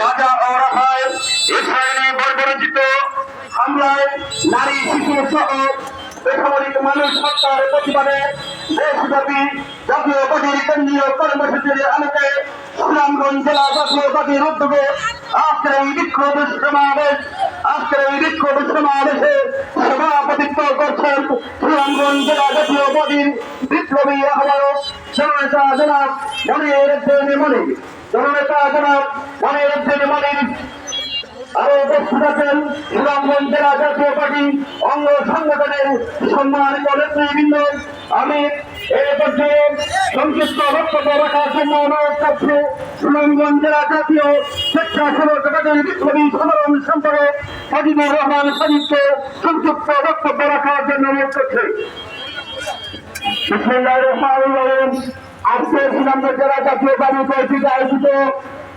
Gaza অরাহায় Israeli বর্বরচিত হামলায় নারী শিশু সহ বেসামরিক মানুষ হত্যার প্রতিবাদে দেশব্যাপী জাতীয় পার্টির কেন্দ্রীয় কর্মসূচির আলোকে সুনামগঞ্জ জেলা জাতীয় পার্টির উদ্যোগে আজকের এই বিক্ষোভ সমাবেশ আজকের এই বিক্ষোভ সমাবেশে সভাপতিত্ব করছেন সুনামগঞ্জ জেলা জাতীয় পার্টির বিপ্লবী আহ্বায়ক জননেতা জনাব মনির উদ্দিন মনির জননেতা জনাব মনির উদ্দিন মনির আরও উপস্থিত আছেন সুনামগঞ্জ জেলা জাতীয় পার্টি অঙ্গ সংগঠনের সম্মানিত নেতৃবৃন্দ। আমি সংক্ষিপ্ত বক্তব্য রাখার জন্য অনুরোধ করছি জেলা জাতীয় সাধারণ সম্পাদক হাজিবুর রহমান সাজিদকে সংযুক্ত বক্তব্য রাখার জন্য অনুরোধ করছে। আজকে সুনামগঞ্জ জেলা জাতীয় পার্টি কর্তৃক আয়োজিত